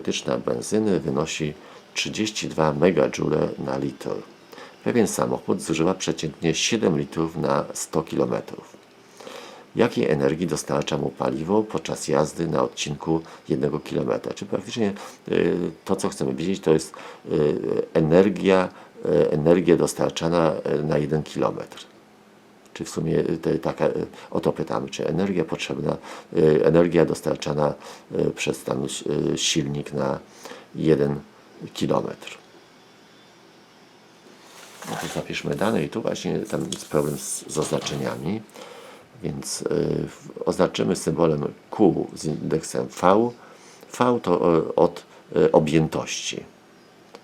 Energetyczna benzyny wynosi 32 MJ na litr. Pewien samochód zużywa przeciętnie 7 litrów na 100 km. Jakiej energii dostarcza mu paliwo podczas jazdy na odcinku 1 km? Czy praktycznie y, to, co chcemy wiedzieć, to jest y, energia, y, energia dostarczana na 1 km. Czy w sumie y, te, taka, y, o to pytamy, czy energia potrzebna, y, energia dostarczana przez ten silnik na 1 kilometr. No zapiszmy dane i tu właśnie jest problem z, z oznaczeniami, więc y, oznaczymy symbolem Q z indeksem V. V to y, od y, objętości,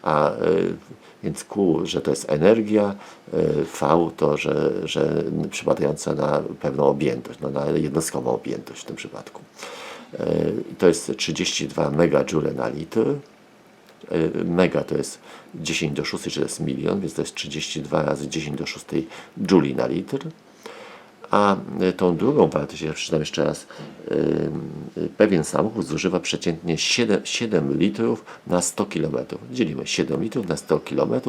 a y, więc Q, że to jest energia, y, V to, że, że przypadająca na pewną objętość, no, na jednostkową objętość w tym przypadku. Y, To jest 32 megajoule na litr. Mega to jest 10 do 6, czy to jest milion, więc to jest 32 razy 10 do 6 jouli na litr. A tą drugą wartość, ja przeczytam jeszcze raz, y, pewien samochód zużywa przeciętnie 7, 7 litrów na 100 km. Dzielimy 7 litrów na 100 km,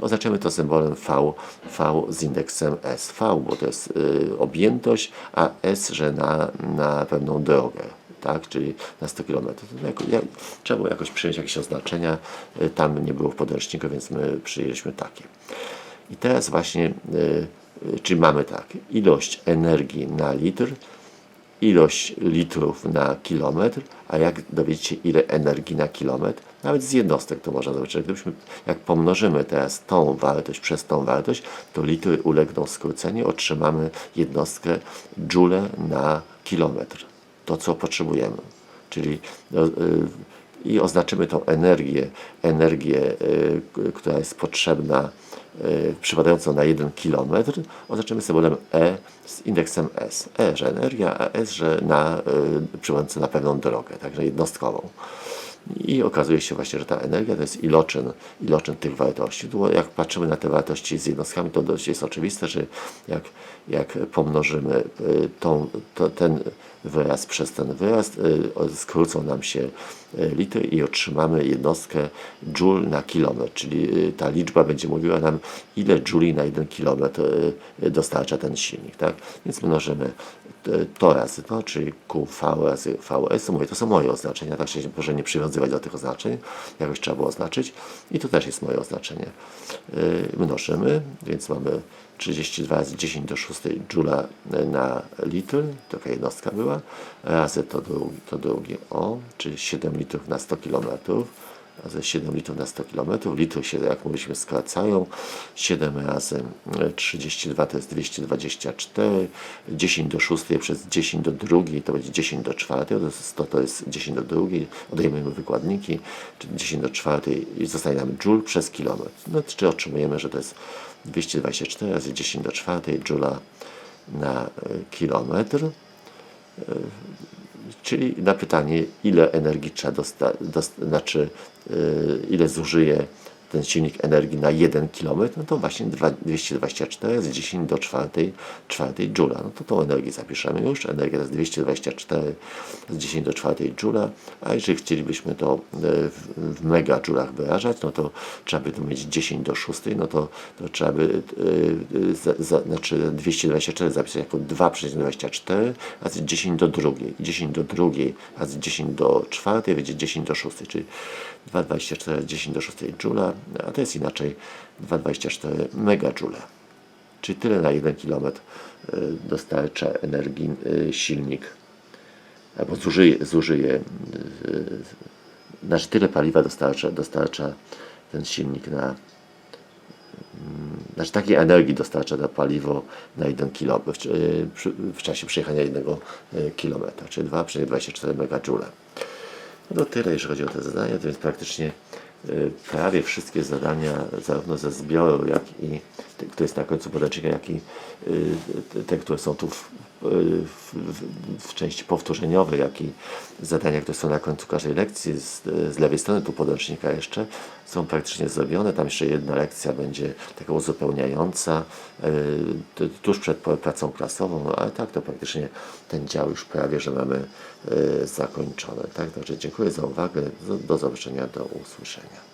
oznaczamy to symbolem V, V z indeksem S. V, bo to jest y, objętość, a S, że na, na pewną drogę tak, czyli na 100 km. To jako, jak, trzeba było jakoś przyjąć jakieś oznaczenia, y, tam nie było w podręczniku, więc my przyjęliśmy takie. I teraz właśnie, y, czyli mamy tak, ilość energii na litr, ilość litrów na kilometr, a jak dowiedzieć się ile energii na kilometr, nawet z jednostek to można zobaczyć. Gdybyśmy, jak pomnożymy teraz tą wartość przez tą wartość, to litry ulegną skróceniu, otrzymamy jednostkę joule na kilometr. To, co potrzebujemy. Czyli no, y, i oznaczymy tą energię, energię, k- która jest potrzebna, y, przypadającą na 1 km, oznaczymy symbolem E z indeksem S. E, że energia, a S, że na, y, przypadającą na pewną drogę, także jednostkową. I okazuje się właśnie, że ta energia to jest iloczyn, iloczyn tych wartości. Jak patrzymy na te wartości z jednostkami, to dość jest oczywiste, że jak, jak pomnożymy y, tą, to, ten wyraz przez ten wyraz, y, skrócą nam się y, litry i otrzymamy jednostkę joule na kilometr, czyli ta liczba będzie mówiła nam, ile jouli na 1 kilometr dostarcza ten silnik. Tak? Więc mnożymy to razy to, czyli QV razy VS. Mówię, to są moje oznaczenia, tak się proszę nie przywiązywać do tych oznaczeń. Jakoś trzeba było oznaczyć. I tu też jest moje oznaczenie. Y, Mnożymy, więc mamy 32 razy 10 do 6 joula na litr, taka jednostka była, razy to, drugi, to drugie O, czyli 7 litrów na 100 kilometrów razy 7 litrów na 100 km. Litry się, jak mówiliśmy, skracają. 7 razy e, 32 to jest 224. 10 do 6 przez 10 do 2 to będzie 10 do 4. To jest 100 to jest 10 do 2. Odejmujemy wykładniki. Czyli 10 do 4 i zostaje nam joule przez kilometr. No, czy otrzymujemy, że to jest 224 razy 10 do 4 joula na e, kilometr. Czyli na pytanie, ile energii trzeba dostać, znaczy yy, ile zużyje ten silnik energii na 1 km, no to właśnie dwa- 224 z 10 do 4, 4 joula. No to tą energię zapiszemy już. Energia to jest 224 z 10 do 4 joula, a jeżeli chcielibyśmy to yy, w, w megajoulach wyrażać, no to trzeba by to mieć 10 do 6, no to, to trzeba by yy, yy, za, za, znaczy 224 zapisać jako 2,24 razy 10 do drugiej. 10 do drugiej razy 10 do czwartej będzie 10 do 6, czyli 2,24 razy 10 do 6 joule, a to jest inaczej 2,24 megajoule. Czyli tyle na 1 km y, dostarcza energii y, silnik, albo zużyje, zużyje y, znaczy tyle paliwa dostarcza, dostarcza ten silnik na znaczy takiej energii dostarcza to paliwo na 1 km w, w czasie przejechania 1 km, czyli 2,24 megajoule. No tyle, jeżeli chodzi o te zadania, to więc praktycznie prawie wszystkie zadania, zarówno ze zbioru, jak i te, które jest na końcu podręcznika, jak i y, te- które są tu w, w, części powtórzeniowej, jak i zadania, które są na końcu każdej lekcji, z, z lewej strony tu podręcznika jeszcze, są praktycznie zrobione. Tam jeszcze jedna lekcja będzie taka uzupełniająca, y, tuż przed pracą klasową, no, ale tak to praktycznie ten dział już prawie, że mamy y, zakończony. Tak? Także dziękuję za uwagę. Do, do zobaczenia, do usłyszenia.